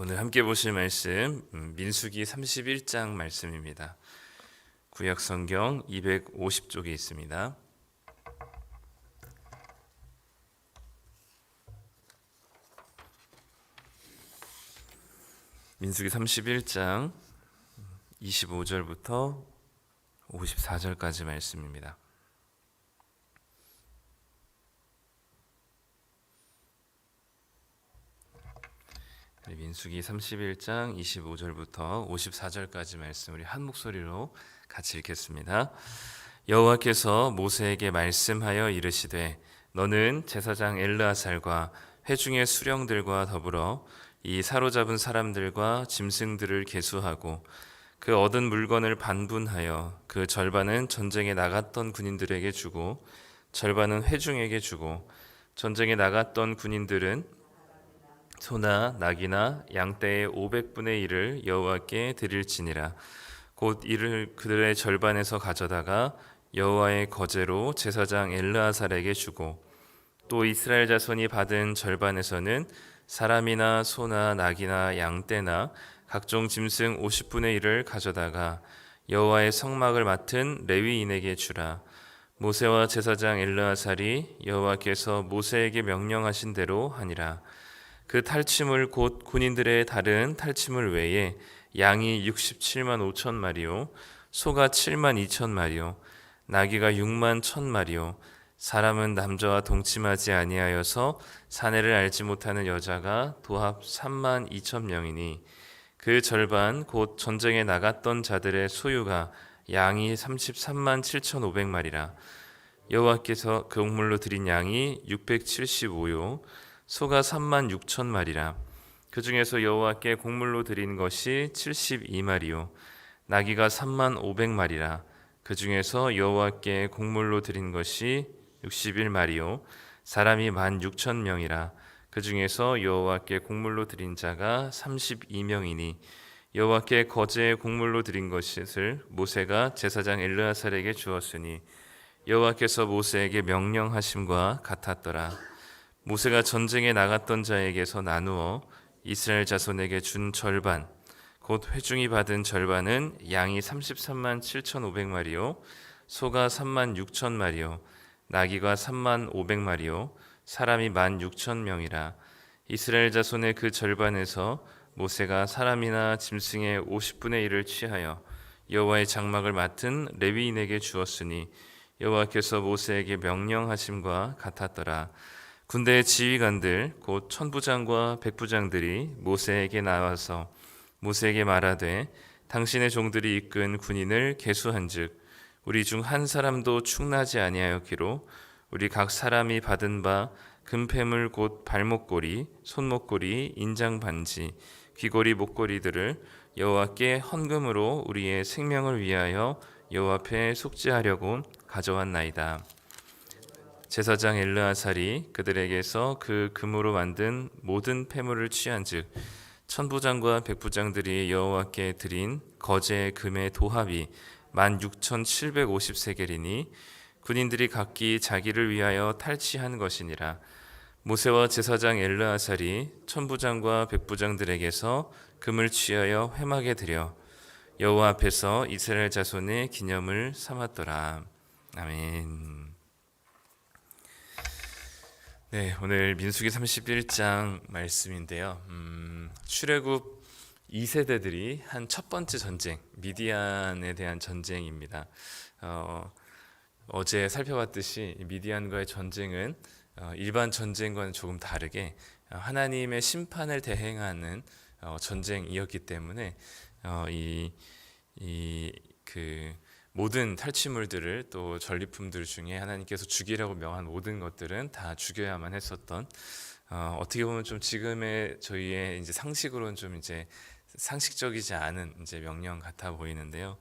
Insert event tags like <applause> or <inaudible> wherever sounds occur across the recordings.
오늘 함께 보실 말씀 음, 민수기 31장 말씀입니다. 구약 성경 250쪽에 있습니다. 민수기 31장 25절부터 54절까지 말씀입니다. 네, 민수기 31장 25절부터 54절까지 말씀 우리 한 목소리로 같이 읽겠습니다. 여호와께서 모세에게 말씀하여 이르시되 너는 제사장 엘르아살과 회중의 수령들과 더불어 이 사로잡은 사람들과 짐승들을 계수하고 그 얻은 물건을 반분하여 그 절반은 전쟁에 나갔던 군인들에게 주고 절반은 회중에게 주고 전쟁에 나갔던 군인들은 소나 낙이나 양떼의 500분의 1을 여호와께 드릴지니라. 곧 이를 그들의 절반에서 가져다가 여호와의 거제로 제사장 엘르아살에게 주고 또 이스라엘 자손이 받은 절반에서는 사람이나 소나 낙이나 양떼나 각종 짐승 50분의 1을 가져다가 여호와의 성막을 맡은 레위인에게 주라. 모세와 제사장 엘르아살이 여호와께서 모세에게 명령하신 대로 하니라 그 탈취물 곧 군인들의 다른 탈취물 외에 양이 67만 5천 마리요 소가 7만 2천 마리요 나귀가 6만 1천 마리요 사람은 남자와 동침하지 아니하여서 사내를 알지 못하는 여자가 도합 3만 2천 명이니 그 절반 곧 전쟁에 나갔던 자들의 소유가 양이 33만 7천 5백 마리라. 여호와께서 그 곡물로 드린 양이 675요 소가 3만 6천 마리라. 그 중에서 여호와께 곡물로 드린 것이 72마리요. 나귀가 3만 500마리라. 그 중에서 여호와께 곡물로 드린 것이 61마리요. 사람이 1만 6천 명이라. 그 중에서 여호와께 곡물로 드린 자가 32명이니 여호와께 거제의 곡물로 드린 것을 모세가 제사장 엘르아살에게 주었으니 여호와께서 모세에게 명령하심과 같았더라 모세가 전쟁에 나갔던 자에게서 나누어 이스라엘 자손에게 준 절반 곧 회중이 받은 절반은 양이 33만 7,500마리요 소가 3만 6천 마리요 나귀가 3만 500마리요 사람이 1만 6천 명이라. 이스라엘 자손의 그 절반에서 모세가 사람이나 짐승의 50분의 1을 취하여 여호와의 장막을 맡은 레위인에게 주었으니 여호와께서 모세에게 명령하심과 같았더라 군대의 지휘관들 곧 천부장과 백부장들이 모세에게 나와서 모세에게 말하되 당신의 종들이 이끈 군인을 계수한즉 우리 중 한 사람도 충나지 아니하였기로 우리 각 사람이 받은 바 금패물 곧 발목걸이, 손목걸이, 인장 반지, 귀걸이 목걸이들을 여호와께 헌금으로 우리의 생명을 위하여 여호와 앞에 속죄하려고 가져왔나이다. 제사장 엘르아살이 그들에게서 그 금으로 만든 모든 폐물을 취한즉 천부장과 백부장들이 여호와께 드린 거제 금의 도합이 만 육천칠백오십 세겔이니 군인들이 각기 자기를 위하여 탈취한 것이니라 모세와 제사장 엘르아살이 천부장과 백부장들에게서 금을 취하여 회막에 드려 여호와 앞에서 이스라엘 자손의 기념을 삼았더라 아멘. 네, 오늘 민수기 31장 말씀인데요. 음, 출애굽 2세대들이 한 첫 번째 전쟁, 미디안에 대한 전쟁입니다. 어, 어제 살펴봤듯이 미디안과의 전쟁은 어, 일반 전쟁과는 조금 다르게 어, 하나님의 심판을 대행하는 어, 전쟁이었기 때문에 어, 이, 이, 그, 모든 탈취물들을 또 전리품들 중에 하나님께서 죽이라고 명한 모든 것들은 다 죽여야만 했었던 어, 어떻게 보면 좀 지금의 저희의 이제 상식으로는 좀 이제 상식적이지 않은 이제 명령 같아 보이는데요.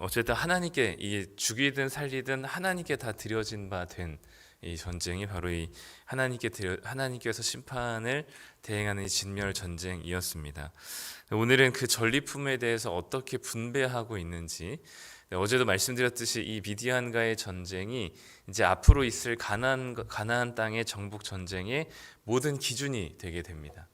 어쨌든 하나님께 이 죽이든 살리든 하나님께 다 드려진 바 된 이 전쟁이 바로 이 하나님께 드려, 하나님께서 심판을 대행하는 이 진멸 전쟁이었습니다. 오늘은 그 전리품에 대해서 어떻게 분배하고 있는지 네, 어제도 말씀드렸듯이 이 미디안과의 전쟁이 이제 앞으로 있을 가나안 가나안 땅의 정복 전쟁의 모든 기준이 되게 됩니다.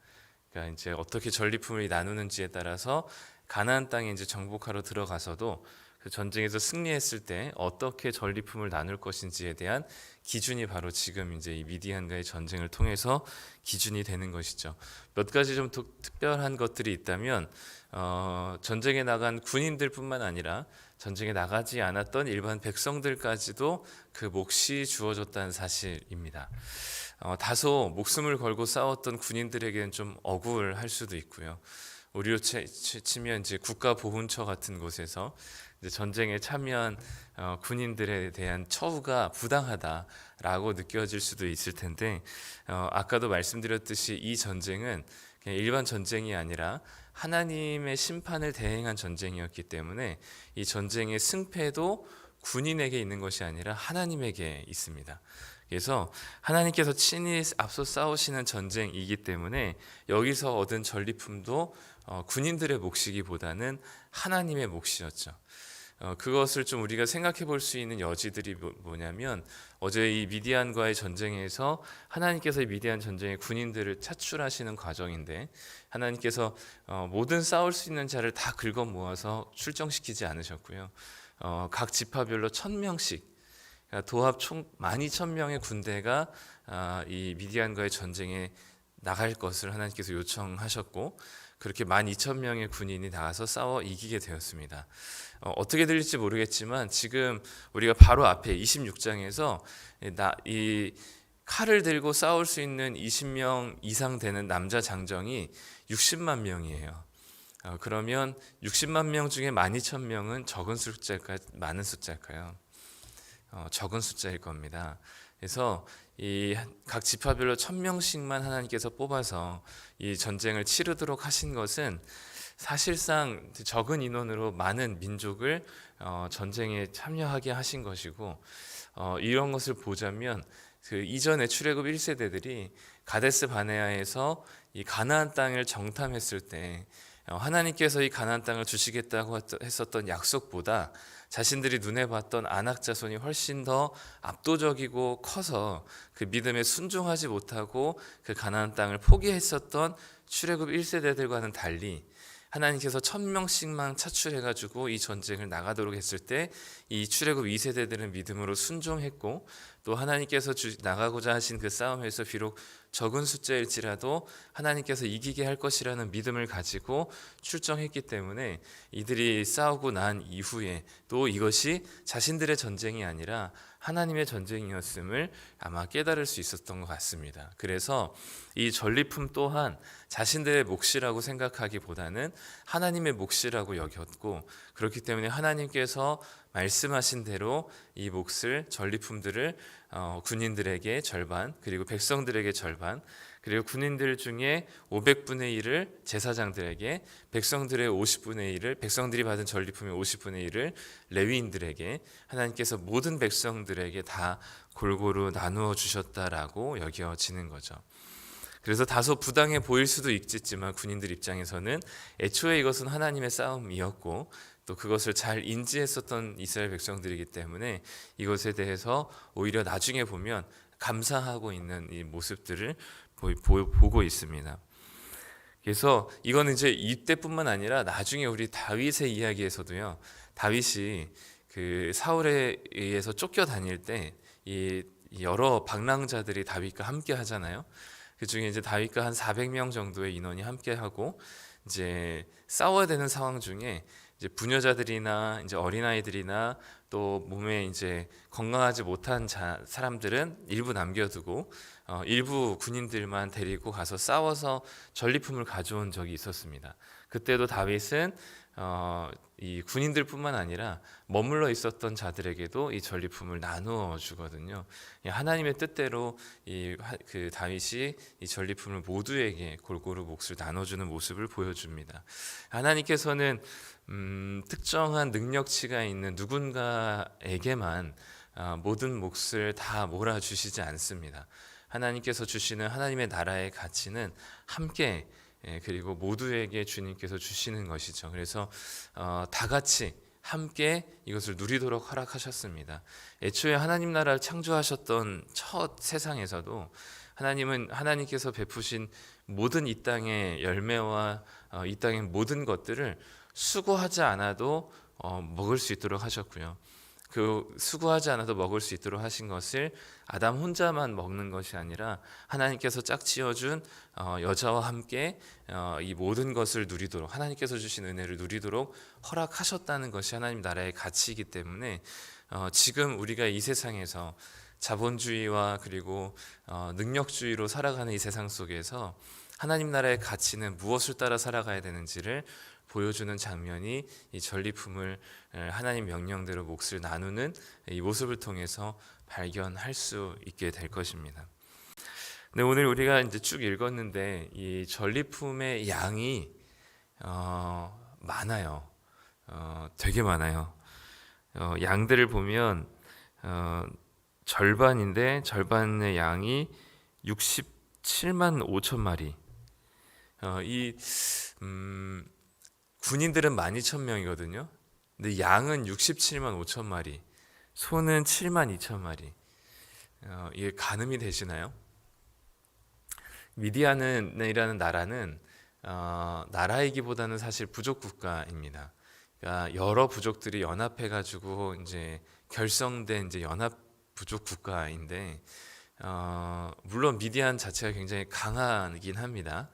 그러니까 이제 어떻게 전리품을 나누는지에 따라서 가나안 땅에 이제 정복하러 들어가서도 그 전쟁에서 승리했을 때 어떻게 전리품을 나눌 것인지에 대한 기준이 바로 지금 이제 이 미디안과의 전쟁을 통해서 기준이 되는 것이죠. 몇 가지 좀 독- 특별한 것들이 있다면 어, 전쟁에 나간 군인들뿐만 아니라 전쟁에 나가지 않았던 일반 백성들까지도 그 몫이 주어졌다는 사실입니다. 어, 다소 목숨을 걸고 싸웠던 군인들에게는 좀 억울할 수도 있고요. 우리로 치면 이제 국가보훈처 같은 곳에서 전쟁에 참여한 어, 군인들에 대한 처우가 부당하다라고 느껴질 수도 있을 텐데 어, 아까도 말씀드렸듯이 이 전쟁은 그냥 일반 전쟁이 아니라 하나님의 심판을 대행한 전쟁이었기 때문에 이 전쟁의 승패도 군인에게 있는 것이 아니라 하나님에게 있습니다. 그래서 하나님께서 친히 앞서 싸우시는 전쟁이기 때문에 여기서 얻은 전리품도 어, 군인들의 몫이기보다는 하나님의 몫이었죠. 어, 그것을 좀 우리가 생각해 볼 수 있는 여지들이 뭐- 뭐냐면 어제 이 미디안과의 전쟁에서 하나님께서 이 미디안 전쟁의 군인들을 차출하시는 과정인데 하나님께서 어, 모든 싸울 수 있는 자를 다 긁어 모아서 출정시키지 않으셨고요. 어, 각 지파별로 천 명씩 그러니까 도합 총 12,000명의 군대가 아, 이 미디안과의 전쟁에 나갈 것을 하나님께서 요청하셨고 그렇게 12,000명의 군인이 나가서 싸워 이기게 되었습니다. 어, 어떻게 들릴지 모르겠지만 지금 우리가 바로 앞에 26장에서 이 칼을 들고 싸울 수 있는 20명 이상 되는 남자 장정이 60만 명이에요. 어, 그러면 60만 명 중에 12,000명은 적은 숫자일까요? 많은 숫자일까요? 어, 적은 숫자일 겁니다. 그래서 이 각 지파별로 천 명씩만 하나님께서 뽑아서 이 전쟁을 치르도록 하신 것은 사실상 적은 인원으로 많은 민족을 어, 전쟁에 참여하게 하신 것이고 어, 이런 것을 보자면 그 이전에 출애굽 1세대들이 가데스 바네아에서 이 가나안 땅을 정탐했을 때 어, 하나님께서 이 가나안 땅을 주시겠다고 했었던 약속보다 자신들이 눈에 봤던 안악 자손이 훨씬 더 압도적이고 커서 그 믿음에 순종하지 못하고 그 가나안 땅을 포기했었던 출애굽 1세대들과는 달리 하나님께서 천 명씩만 차출해 가지고 이 전쟁을 나가도록 했을 때 이 출애굽 2세대들은 믿음으로 순종했고 또 하나님께서 주, 나가고자 하신 그 싸움에서 비록 적은 숫자일지라도 하나님께서 이기게 할 것이라는 믿음을 가지고 출정했기 때문에 이들이 싸우고 난 이후에 또 이것이 자신들의 전쟁이 아니라 하나님의 전쟁이었음을 아마 깨달을 수 있었던 것 같습니다. 그래서 이 전리품 또한 자신들의 몫이라고 생각하기보다는 하나님의 몫이라고 여겼고 그렇기 때문에 하나님께서 말씀하신 대로 이 몫을 전리품들을 어, 군인들에게 절반 그리고 백성들에게 절반 그리고 군인들 중에 500분의 1을 제사장들에게 백성들의 50분의 1을 백성들이 받은 전리품의 50분의 1을 레위인들에게 하나님께서 모든 백성들에게 다 골고루 나누어 주셨다라고 여겨지는 거죠. 그래서 다소 부당해 보일 수도 있겠지만 군인들 입장에서는 애초에 이것은 하나님의 싸움이었고 또 그것을 잘 인지했었던 이스라엘 백성들이기 때문에 이것에 대해서 오히려 나중에 보면 감사하고 있는 이 모습들을 보고 있습니다. 그래서 이거는 이제 이때뿐만 아니라 나중에 우리 다윗의 이야기에서도요. 다윗이 그 사울에 의해서 쫓겨 다닐 때 이 여러 방랑자들이 다윗과 함께 하잖아요. 그 중에 이제 다윗과 한 400명 정도의 인원이 함께 하고 이제 싸워야 되는 상황 중에 이제 부녀자들이나 이제 어린아이들이나 또 몸에 이제 건강하지 못한 자, 사람들은 일부 남겨두고 어, 일부 군인들만 데리고 가서 싸워서 전리품을 가져온 적이 있었습니다. 그때도 다윗은 어, 이 군인들뿐만 아니라 머물러 있었던 자들에게도 이 전리품을 나누어 주거든요. 하나님의 뜻대로 이 그 다윗이 이 전리품을 모두에게 골고루 몫을 나눠주는 모습을 보여줍니다. 하나님께서는 음, 특정한 능력치가 있는 누군가에게만 어, 모든 몫을 다 몰아주시지 않습니다. 하나님께서 주시는 하나님의 나라의 가치는 함께 예, 그리고 모두에게 주님께서 주시는 것이죠. 그래서 어, 다 같이 함께 이것을 누리도록 허락하셨습니다. 애초에 하나님 나라를 창조하셨던 첫 세상에서도 하나님은 하나님께서 베푸신 모든 이 땅의 열매와 어, 이 땅의 모든 것들을 수고하지 않아도 어, 먹을 수 있도록 하셨고요. 그 수고하지 않아도 먹을 수 있도록 하신 것을 아담 혼자만 먹는 것이 아니라 하나님께서 짝지어준 어, 여자와 함께 어, 이 모든 것을 누리도록 하나님께서 주신 은혜를 누리도록 허락하셨다는 것이 하나님 나라의 가치이기 때문에 어, 지금 우리가 이 세상에서 자본주의와 그리고 어, 능력주의로 살아가는 이 세상 속에서 하나님 나라의 가치는 무엇을 따라 살아가야 되는지를 보여주는 장면이 이 전리품을 에, 하나님 명령대로 몫을 나누는 이 모습을 통해서 발견할 수 있게 될 것입니다. 네, 오늘 우리가 이제 쭉 읽었는데 이 전리품의 양이 어, 많아요. 어, 되게 많아요. 어, 양들을 보면 어, 절반인데 절반의 양이 67만 5천 마리. 어, 이 음, 군인들은 12,000명이거든요. 근데 양은 67만 5천 마리, 소는 7만 2천 마리. 어, 이게 가늠이 되시나요? 미디안이라는 나라는 어, 나라이기보다는 사실 부족 국가입니다. 그러니까 여러 부족들이 연합해 가지고 이제 결성된 이제 연합 부족 국가인데 어, 물론 미디안 자체가 굉장히 강하긴 합니다.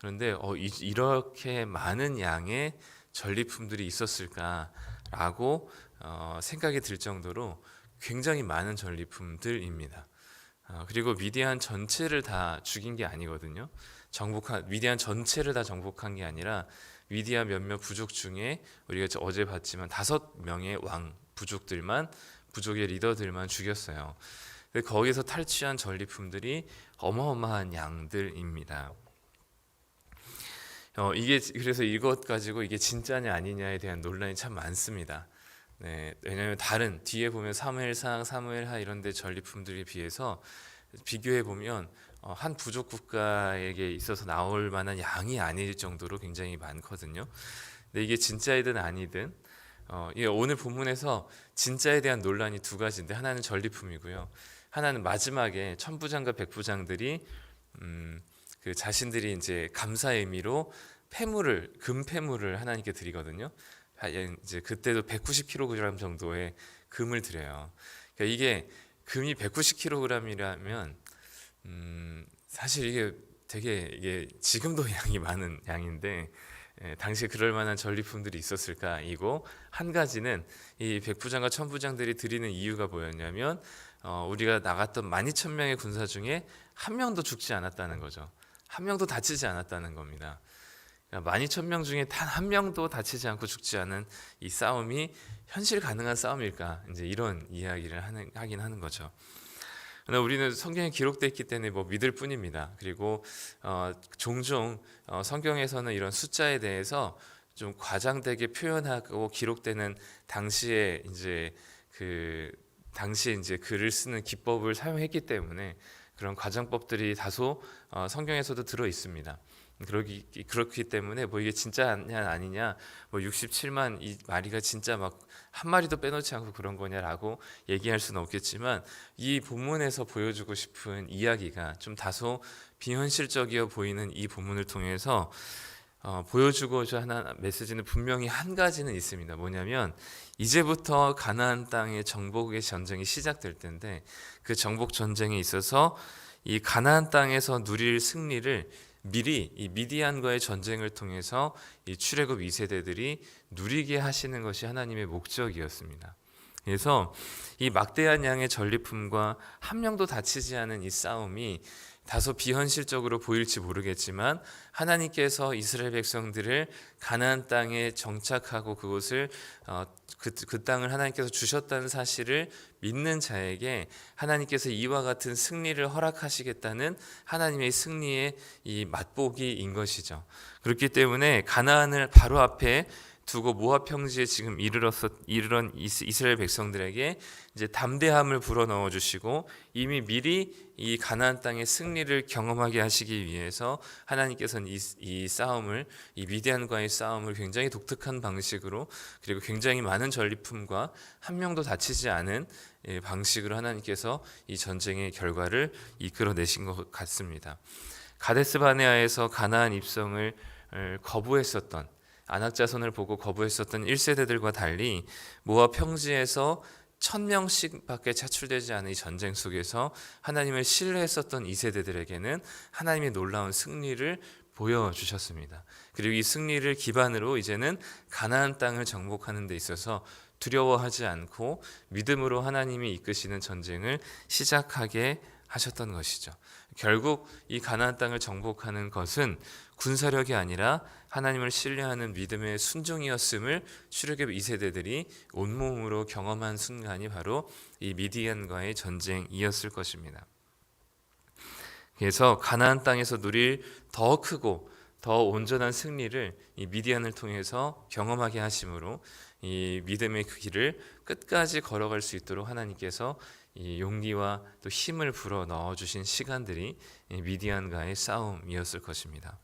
그런데 어, 이, 이렇게 많은 양의 전리품들이 있었을까라고 어, 생각이 들 정도로 굉장히 많은 전리품들입니다. 어, 그리고 미디안 전체를 다 죽인 게 아니거든요. 정복한 미디안 전체를 다 정복한 게 아니라 미디안 몇몇 부족 중에 우리가 저- 어제 봤지만 다섯 명의 왕 부족들만 부족의 리더들만 죽였어요. 거기서 탈취한 전리품들이 어마어마한 양들입니다. 어, 이게 그래서 이것 가지고 이게 진짜냐 아니냐에 대한 논란이 참 많습니다. 네, 왜냐하면 다른 뒤에 보면 사무엘상, 사무엘하 이런데 전리품들에 비해서 비교해 보면 어, 한 부족 국가에게 있어서 나올 만한 양이 아닐 정도로 굉장히 많거든요. 근데 이게 진짜이든 아니든 어, 이게 오늘 본문에서 진짜에 대한 논란이 두 가지인데 하나는 전리품이고요. 하나는 마지막에 천부장과 백부장들이 음, 그 자신들이 이제 감사의 의미로 폐물을 금 폐물을 하나님께 드리거든요. 아, 예, 이제 그때도 190kg 정도의 금을 드려요. 그러니까 이게 금이 190kg이라면 음, 사실 이게 되게 이게 지금도 <laughs> 양이 많은 양인데 예, 당시에 그럴 만한 전리품들이 있었을까 이고 한 가지는 이 백부장과 천부장들이 드리는 이유가 뭐였냐면 어, 우리가 나갔던 12,000명의 군사 중에 한 명도 죽지 않았다는 거죠. 한 명도 다치지 않았다는 겁니다. 그러니까 12,000명 중에 단 한 명도 다치지 않고 죽지 않은 이 싸움이 현실 가능한 싸움일까? 이제 이런 이야기를 하는, 하긴 하는 거죠. 그러나 우리는 성경에 기록되어 있기 때문에 뭐 믿을 뿐입니다. 그리고 어, 종종 어, 성경에서는 이런 숫자에 대해서 좀 과장되게 표현하고 기록되는 당시에 이제 그 당시에 이제 글을 쓰는 기법을 사용했기 때문에 그런 과장법들이 다소 어, 성경에서도 들어 있습니다. 그러기 그렇기 때문에 뭐 이게 진짜냐 아니냐 뭐 67만 이 마리가 진짜 막 한 마리도 빼놓지 않고 그런 거냐라고 얘기할 수는 없겠지만 이 본문에서 보여주고 싶은 이야기가 좀 다소 비현실적이어 보이는 이 본문을 통해서 어, 보여주고자 하는 메시지는 분명히 한 가지는 있습니다. 뭐냐면 이제부터 가나안 땅의 정복의 전쟁이 시작될 텐데 그 정복 전쟁에 있어서 이 가나안 땅에서 누릴 승리를 미리 이 미디안과의 전쟁을 통해서 이 출애굽 2세대들이 누리게 하시는 것이 하나님의 목적이었습니다. 그래서 이 막대한 양의 전리품과 한 명도 다치지 않은 이 싸움이 다소 비현실적으로 보일지 모르겠지만 하나님께서 이스라엘 백성들을 가나안 땅에 정착하고 그곳을 어, 그, 그 땅을 하나님께서 주셨다는 사실을 믿는 자에게 하나님께서 이와 같은 승리를 허락하시겠다는 하나님의 승리의 이 맛보기인 것이죠. 그렇기 때문에 가나안을 바로 앞에 두고 모압 평지에 지금 이르렀어 이르런 이스- 이스라엘 백성들에게 이제 담대함을 불어 넣어 주시고 이미 미리 이 가나안 땅의 승리를 경험하게 하시기 위해서 하나님께서는 이, 이 싸움을 이 미디안과의 싸움을 굉장히 독특한 방식으로 그리고 굉장히 많은 전리품과 한 명도 다치지 않은 예, 방식으로 하나님께서 이 전쟁의 결과를 이끌어내신 것 같습니다. 가데스 바네아에서 가나안 입성을 을 거부했었던 안악 자손을 보고 거부했었던 1세대들과 달리 모압 평지에서 천 명씩밖에 차출되지 않은 이 전쟁 속에서 하나님을 신뢰했었던 2세대들에게는 하나님의 놀라운 승리를 보여주셨습니다. 그리고 이 승리를 기반으로 이제는 가나안 땅을 정복하는 데 있어서 두려워하지 않고 믿음으로 하나님이 이끄시는 전쟁을 시작하게 하셨던 것이죠. 결국 이 가나안 땅을 정복하는 것은 군사력이 아니라 하나님을 신뢰하는 믿음의 순종이었음을 출애굽 2세대들이 온몸으로 경험한 순간이 바로 이 미디안과의 전쟁이었을 것입니다. 그래서 가나안 땅에서 누릴 더 크고 더 온전한 승리를 이 미디안을 통해서 경험하게 하심으로 이 믿음의 그 길을 끝까지 걸어갈 수 있도록 하나님께서 이 용기와 또 힘을 불어 넣어 주신 시간들이 이 미디안과의 싸움이었을 것입니다.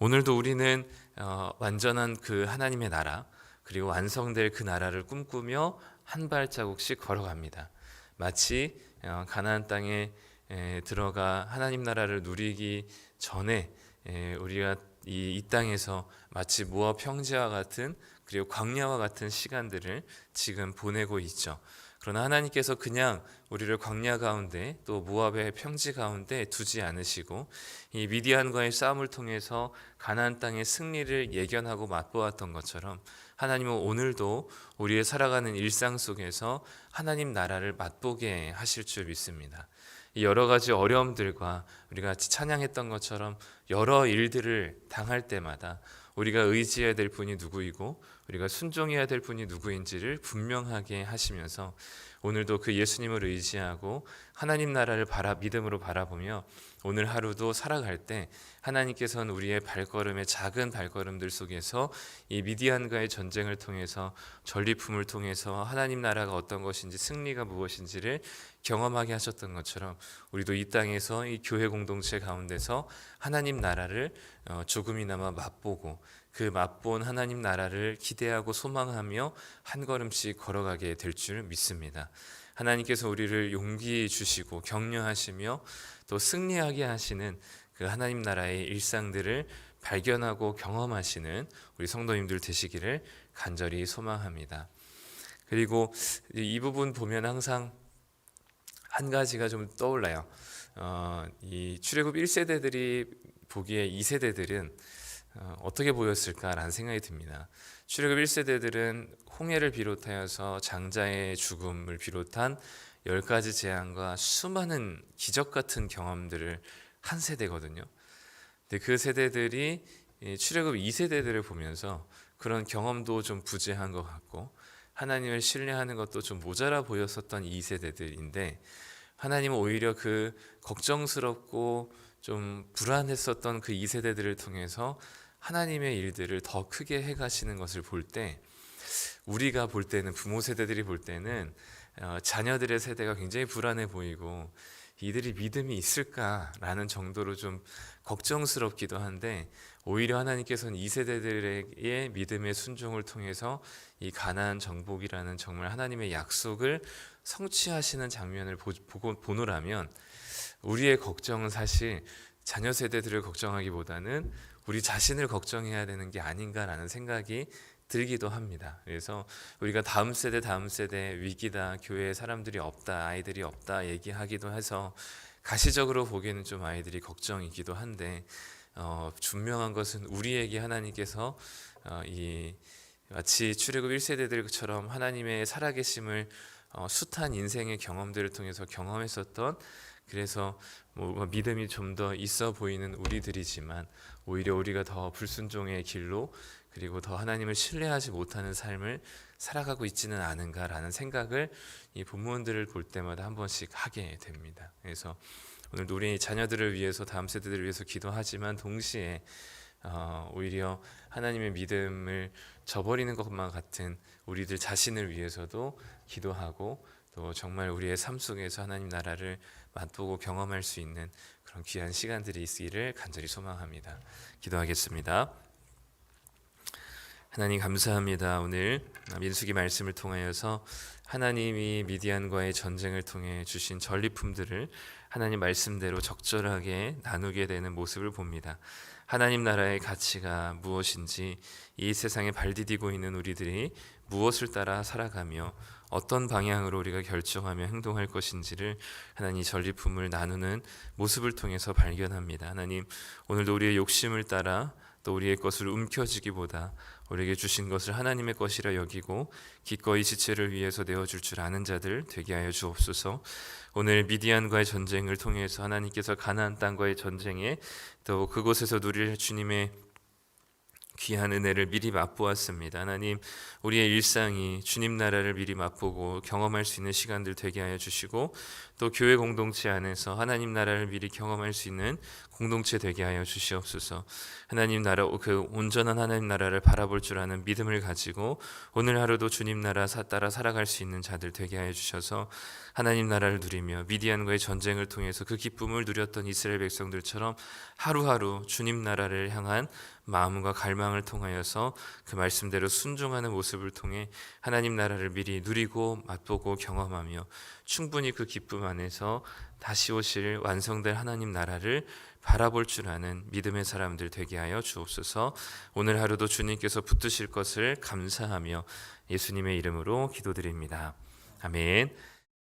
오늘도 우리는 어, 완전한 그 하나님의 나라 그리고 완성될 그 나라를 꿈꾸며 한 발자국씩 걸어갑니다. 마치 어, 가나안 땅에 에, 들어가 하나님 나라를 누리기 전에 에, 우리가 이, 이 땅에서 마치 모압 평지와 같은 그리고 광야와 같은 시간들을 지금 보내고 있죠. 그러나 하나님께서 그냥 우리를 광야 가운데 또 모압의 평지 가운데 두지 않으시고 이 미디안과의 싸움을 통해서 가나안 땅의 승리를 예견하고 맛보았던 것처럼 하나님은 오늘도 우리의 살아가는 일상 속에서 하나님 나라를 맛보게 하실 줄 믿습니다. 이 여러 가지 어려움들과 우리가 찬양했던 것처럼 여러 일들을 당할 때마다 우리가 의지해야 될 분이 누구이고 우리가 순종해야 될 분이 누구인지를 분명하게 하시면서 오늘도 그 예수님을 의지하고 하나님 나라를 바라 믿음으로 바라보며 오늘 하루도 살아갈 때 하나님께서는 우리의 발걸음의 작은 발걸음들 속에서 이 미디안과의 전쟁을 통해서 전리품을 통해서 하나님 나라가 어떤 것인지 승리가 무엇인지를 경험하게 하셨던 것처럼 우리도 이 땅에서 이 교회 공동체 가운데서 하나님 나라를 어, 조금이나마 맛보고 그 맛본 하나님 나라를 기대하고 소망하며 한 걸음씩 걸어가게 될 줄 믿습니다. 하나님께서 우리를 용기 주시고 격려하시며 또 승리하게 하시는 그 하나님 나라의 일상들을 발견하고 경험하시는 우리 성도님들 되시기를 간절히 소망합니다. 그리고 이 부분 보면 항상 한 가지가 좀 떠올라요. 어, 이 출애굽 1세대들이 보기에 2세대들은 어, 어떻게 보였을까라는 생각이 듭니다. 출애굽 1세대들은 홍해를 비롯하여서 장자의 죽음을 비롯한 열 가지 재앙과 수많은 기적 같은 경험들을 한 세대거든요. 근데 그 세대들이 출애굽 2세대들을 보면서 그런 경험도 좀 부재한 것 같고 하나님을 신뢰하는 것도 좀 모자라 보였었던 2세대들인데 하나님은 오히려 그 걱정스럽고 좀 불안했었던 그 2세대들을 통해서 하나님의 일들을 더 크게 해가시는 것을 볼 때 우리가 볼 때는 부모 세대들이 볼 때는 어, 자녀들의 세대가 굉장히 불안해 보이고 이들이 믿음이 있을까라는 정도로 좀 걱정스럽기도 한데 오히려 하나님께서는 이 세대들의 믿음의 순종을 통해서 이 가나안 정복이라는 정말 하나님의 약속을 성취하시는 장면을 보고 보노라면 우리의 걱정은 사실 자녀 세대들을 걱정하기보다는 우리 자신을 걱정해야 되는 게 아닌가라는 생각이 들기도 합니다. 그래서 우리가 다음 세대 다음 세대 위기다 교회에 사람들이 없다 아이들이 없다 얘기하기도 해서 가시적으로 보기에는 좀 아이들이 걱정이기도 한데 어, 분명한 것은 우리에게 하나님께서 어, 이 마치 출애굽 1세대들처럼 하나님의 살아계심을 어, 숱한 인생의 경험들을 통해서 경험했었던 그래서 뭐 믿음이 좀 더 있어 보이는 우리들이지만 오히려 우리가 더 불순종의 길로 그리고 더 하나님을 신뢰하지 못하는 삶을 살아가고 있지는 않은가라는 생각을 이 본문들을 볼 때마다 한 번씩 하게 됩니다. 그래서 오늘 우리 자녀들을 위해서 다음 세대들을 위해서 기도하지만 동시에 어, 오히려 하나님의 믿음을 저버리는 것만 같은 우리들 자신을 위해서도 기도하고 또 정말 우리의 삶 속에서 하나님 나라를 맛보고 경험할 수 있는 그런 귀한 시간들이 있기를 간절히 소망합니다. 기도하겠습니다. 하나님 감사합니다. 오늘 민수기 말씀을 통하여서 하나님이 미디안과의 전쟁을 통해 주신 전리품들을 하나님 말씀대로 적절하게 나누게 되는 모습을 봅니다. 하나님 나라의 가치가 무엇인지 이 세상에 발디디고 있는 우리들이 무엇을 따라 살아가며 어떤 방향으로 우리가 결정하며 행동할 것인지를 하나님 전리품을 나누는 모습을 통해서 발견합니다. 하나님 오늘도 우리의 욕심을 따라 또 우리의 것을 움켜쥐기보다 우리에게 주신 것을 하나님의 것이라 여기고 기꺼이 지체를 위해서 내어줄 줄 아는 자들 되게 하여 주옵소서. 오늘 미디안과의 전쟁을 통해서 하나님께서 가나안 땅과의 전쟁에 또 그곳에서 누릴 주님의 귀한 은혜를 미리 맛보았습니다. 하나님, 우리의 일상이 주님 나라를 미리 맛보고 경험할 수 있는 시간들 되게 하여 주시고 또 교회 공동체 안에서 하나님 나라를 미리 경험할 수 있는 공동체 되게 하여 주시옵소서. 하나님 나라 그 온전한 하나님 나라를 바라볼 줄 아는 믿음을 가지고 오늘 하루도 주님 나라 사- 따라 살아갈 수 있는 자들 되게 하여 주셔서 하나님 나라를 누리며 미디안과의 전쟁을 통해서 그 기쁨을 누렸던 이스라엘 백성들처럼 하루하루 주님 나라를 향한 마음과 갈망을 통하여서 그 말씀대로 순종하는 모습을 통해 하나님 나라를 미리 누리고 맛보고 경험하며 충분히 그 기쁨 안에서 다시 오실 완성될 하나님 나라를 바라볼 줄 아는 믿음의 사람들 되게 하여 주옵소서. 오늘 하루도 주님께서 붙드실 것을 감사하며 예수님의 이름으로 기도드립니다. 아멘.